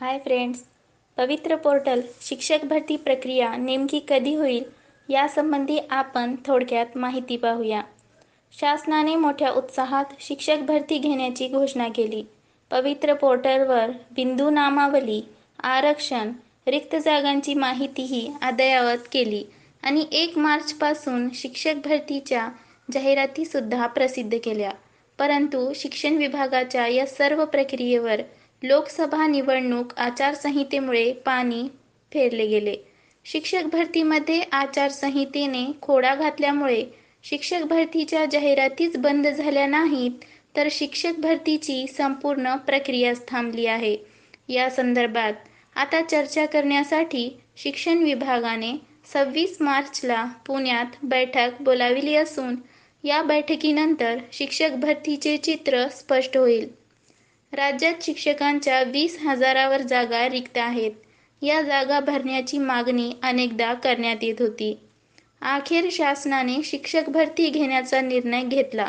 Hi friends. पवित्र portal शिक्षक भरती प्रक्रिया नेमकी कधी होईल यासंबंधी आपण थोडक्यात माहिती पाहूया. शासनाने मोठ्या उत्साहात शिक्षक भरती घेण्याची घोषणा केली. पवित्र पोर्टलवर बिंदू नामावली आरक्षण रिक्त जागांची माहितीही अद्ययावत केली आणि एक मार्चपासून शिक्षक भरतीच्या जाहिरातीसुद्धा प्रसिद्ध केल्या. परंतु शिक्षण विभागाच्या या सर्व प्रक्रियेवर लोकसभा निवडणूक आचारसंहितेमुळे पाणी फेरले गेले. शिक्षक भरतीमध्ये आचारसंहितेने खोडा घातल्यामुळे शिक्षक भरतीच्या जाहिरातीच बंद झाल्या नाहीत तर शिक्षक भरतीची संपूर्ण प्रक्रियाच थांबली आहे. या संदर्भात आता चर्चा करण्यासाठी शिक्षण विभागाने सव्वीस मार्चला पुण्यात बैठक बोलाविली असून या बैठकीनंतर शिक्षक भरतीचे चित्र स्पष्ट होईल. राज्यात शिक्षकांच्या वीस हजारावर जागा रिक्त आहेत. या जागा भरण्याची मागणी अनेकदा करण्यात येत होती. अखेर शासनाने शिक्षक भरती घेण्याचा निर्णय घेतला.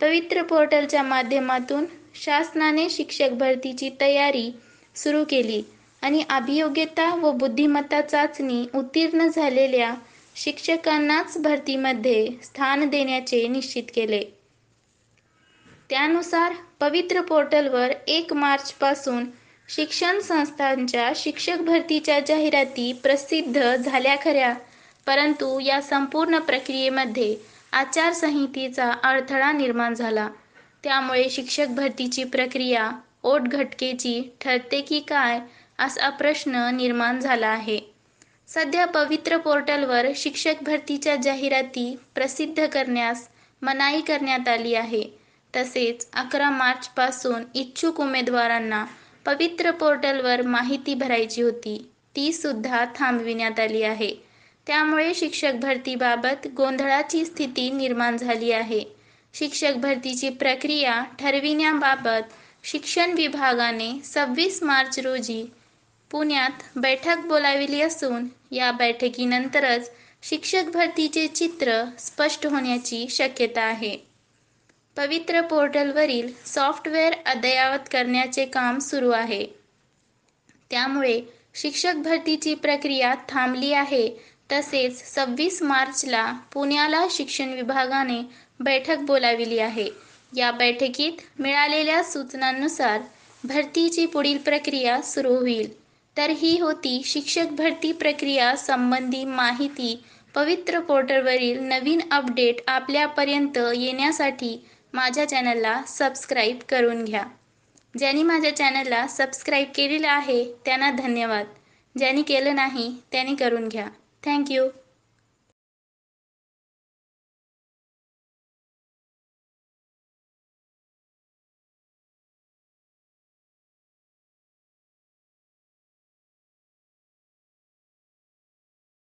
पवित्र पोर्टलच्या माध्यमातून शासनाने शिक्षक भरतीची तयारी सुरू केली आणि अभियोग्यता व बुद्धिमत्ता चाचणी उत्तीर्ण झालेल्या शिक्षकांनाच भरतीमध्ये स्थान देण्याचे निश्चित केले. त्यानुसार पवित्र पोर्टलवर एक मार्चपासून शिक्षण संस्थांच्या शिक्षक भरतीच्या जाहिराती प्रसिद्ध झाल्या खऱ्या परंतु या संपूर्ण प्रक्रियेमध्ये आचारसंहितेचा अडथळा निर्माण झाला. त्यामुळे शिक्षक भरतीची प्रक्रिया ओटघटकेची ठरते की काय असा प्रश्न निर्माण झाला आहे. सध्या पवित्र पोर्टलवर शिक्षक भरतीच्या जाहिराती प्रसिद्ध करण्यास मनाई करण्यात आली आहे. तसेच अकरा मार्चपासून इच्छुक उमेदवारांना पवित्र पोर्टलवर माहिती भरायची होती. ती सुद्धा थांबविण्यात आली आहे. त्यामुळे शिक्षक भरतीबाबत गोंधळाची स्थिती निर्माण झाली आहे. शिक्षक भरतीची प्रक्रिया ठरविण्याबाबत शिक्षण विभागाने सव्वीस मार्च रोजी पुण्यात बैठक बोलाविली असून या बैठकीनंतरच शिक्षक भरतीचे चित्र स्पष्ट होण्याची शक्यता आहे. पवित्र पोर्टलवरील सॉफ्टवेअर अद्ययावत करण्याचे काम सुरू आहे. त्यामुळे शिक्षक भरतीची प्रक्रिया थांबली आहे. तसेच सव्वीस मार्चला पुण्याला शिक्षण विभागाने बैठक बोलाविली आहे. या बैठकीत मिळालेल्या सूचनांनुसार भरतीची पुढील प्रक्रिया सुरू होईल. तर ही होती शिक्षक भरती प्रक्रिया संबंधी माहिती पवित्र पोर्टलवरील नवीन अपडेट आपल्यापर्यंत येण्यासाठी माझ्या चॅनलला सबस्क्राईब करून घ्या. ज्यांनी माझ्या चॅनलला सबस्क्राईब केलेलं आहे त्यांना धन्यवाद. ज्यांनी केलं नाही त्यांनी करून घ्या. थँक्यू